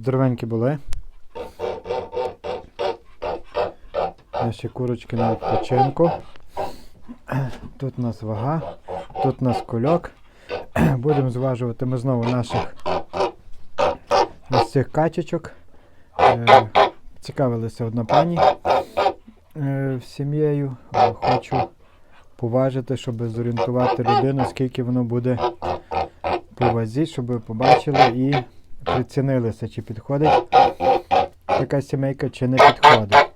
Здоровенькі були. Наші курочки на відпочинку. Тут у нас вага, тут у нас кульок. Будемо зважувати ми знову наших цих качечок. Е, Цікавилася одна пані е, сім'єю. Е, Хочу поважити, щоб зорієнтувати людину, скільки воно буде по вазі, щоб ви побачили і прицінилися, чи підходить така сімейка, чи не підходить.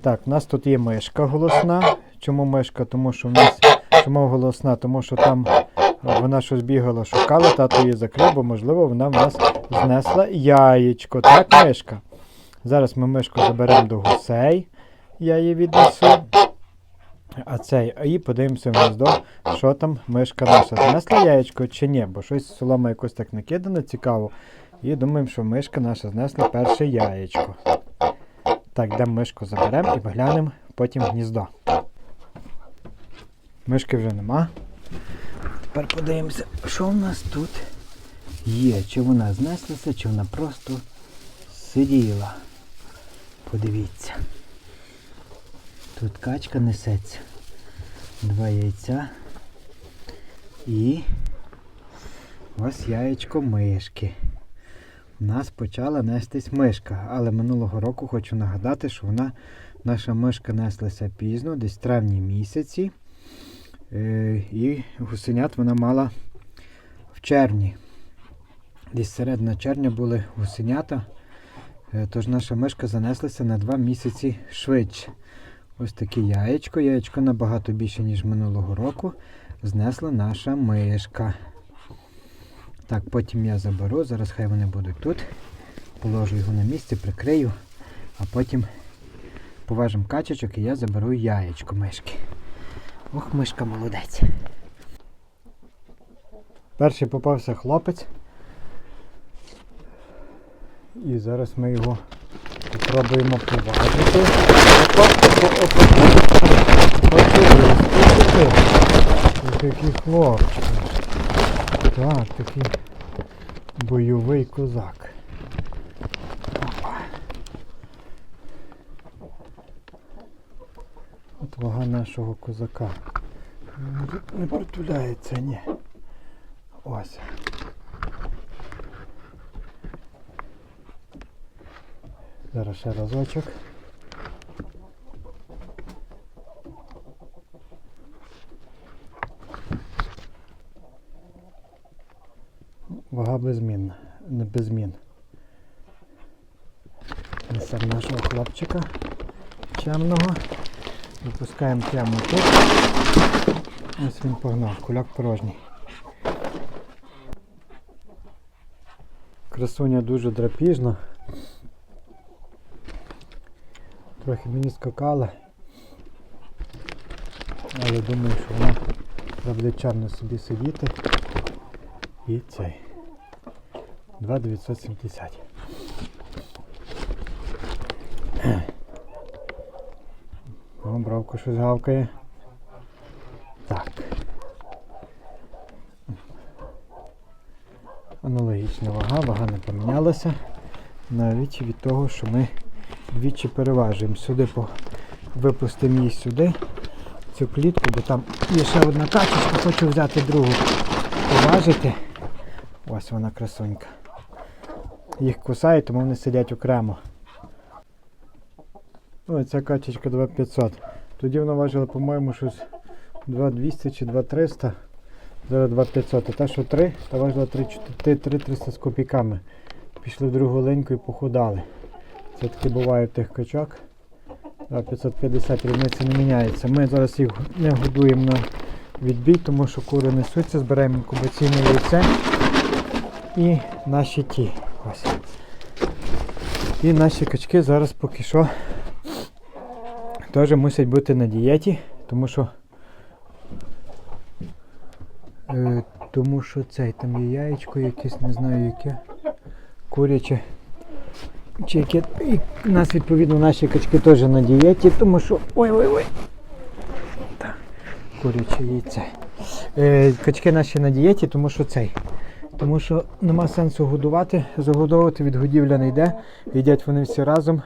Так, у нас тут є мишка голосна. Чому мишка? Тому що в нас чому голосна? Тому що там е, вона щось бігала, шукала, тато її закрив, бо можливо вона в нас знесла яєчко. Так, мишка? Зараз ми мишку заберемо до гусей. Я її віднесу. А цей, і подивимося в гніздо, що там мишка наша. Знесла яєчко чи ні, бо щось солома якось так накидано, цікаво. І думаємо, що мишка наша знесла перше яєчко. Так, йдемо мишку заберемо і поглянемо потім гніздо. Мишки вже нема. Тепер подивимося, що в нас тут є. Чи вона знеслася, чи вона просто сиділа. Подивіться. Тут качка несеться. Два яйця. І ось яєчко мишки. Нас почала нестись мишка, але минулого року хочу нагадати, що вона, наша мишка неслася пізно, десь в травні місяці. Е, і гусенят вона мала в червні. Десь середина червня були гусенята. Е, Тож наша мишка занеслася на 2 місяці швидше. Ось таке яєчко. Яєчко набагато більше, ніж минулого року. Знесла наша мишка. Так, потім я заберу. Зараз хай вони будуть тут. Положу його на місце, прикрию, а потім поважимо качечок і я заберу яєчко мишки. Ох, мишка молодець. Перший попався хлопець. І зараз ми його спробуємо поважити. Який хлопчик. Так, такий бойовий козак. Опа. От вага нашого козака. Не притуляється, ні. Ось. Зараз ще разочок. Вага безмінна, не без змін. Несемо нашого хлопчика чемного. Випускаємо прямо тут. Ось він погнав, куляк порожній. Красуня дуже драпіжна. Трохи мені скакала. Але думаю, що вона буде чарно собі сидіти. І цей. 2,970. О, бровко щось гавкає. Так. Аналогічна вага, вага не помінялася. Навіть від того, що ми двічі переважуємо. Сюди випустимо її сюди, цю клітку, бо там є ще одна качечка, хочу взяти другу, поважити. Ось вона красунька. Їх кусають, тому вони сидять окремо. Ось ця качечка 2500. Тоді вона важила, по-моєму, щось 2200 чи 2300. Зараз 2500. А та, що 3, та важила 3300 з копійками. Пішли в другу линьку і похудали. Це таки буває в тих качок. Да, 550 різниця не міняється. Ми зараз їх не годуємо на відбій, тому що кури несуться, збираємо інкубаційне яйце і наші ті. Ось. І наші качки зараз поки що теж мусять бути на дієті, тому що е, тому що цей там є яєчко якесь, не знаю яке, куряче. Чи яке, і нас відповідно наші качки теж на дієті, тому що. Ой-ой-ой. Куряче яйце. Е, качки наші на дієті, тому що цей. Тому що нема сенсу годувати, загодовувати від годівля не йде. Їдять вони всі разом,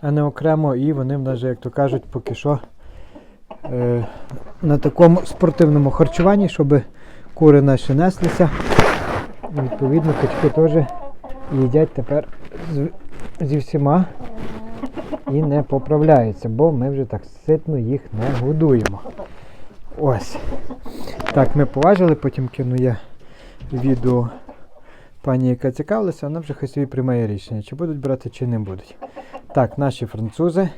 а не окремо, і вони в нас, же, як то кажуть, поки що е, на такому спортивному харчуванні, щоб кури наші неслися. Відповідно, качки теж їдять тепер з, зі всіма і не поправляються, бо ми вже так ситно їх не годуємо. Ось. Так, ми поважили, потім кину я відео пані, яка цікавилася, вона вже хай собі приймає рішення, чи будуть брати, чи не будуть. Так, наші французи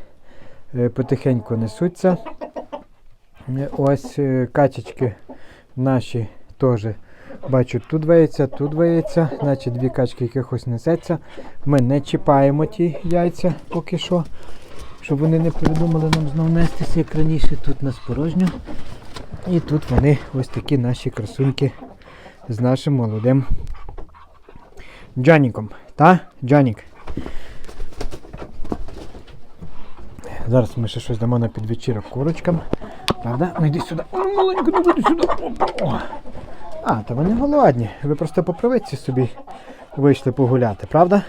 е, потихеньку несуться. Е, Ось е, качечки наші теж бачу, тут вається, тут вається, значить дві качки якихось несеться. Ми не чіпаємо ті яйця поки що, щоб вони не передумали нам знов нестися, як раніше. Тут нас порожньо. І тут вони ось такі наші красуньки з нашим молодим Джаніком. Та? Джанік. Зараз ми ще щось дамо на підвечірок курочкам. Правда? Ну йди сюди. О, маленько, ну іди сюди. Опа. А, та вони голодні. Ви просто по привичці собі вийшли погуляти, правда?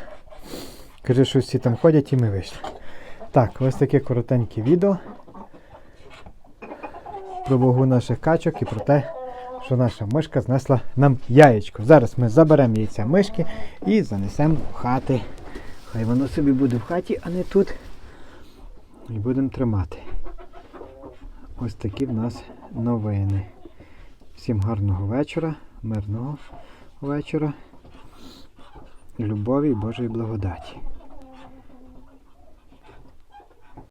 Кажи, що всі там ходять і ми вийшли. Так, ось таке коротеньке відео про вагу наших качок і про те, що наша мишка знесла нам яєчко. Зараз ми заберемо яйця мишки і занесемо в хати. Хай воно собі буде в хаті, а не тут. І будемо тримати. Ось такі в нас новини. Всім гарного вечора, мирного вечора, любові і Божої благодаті.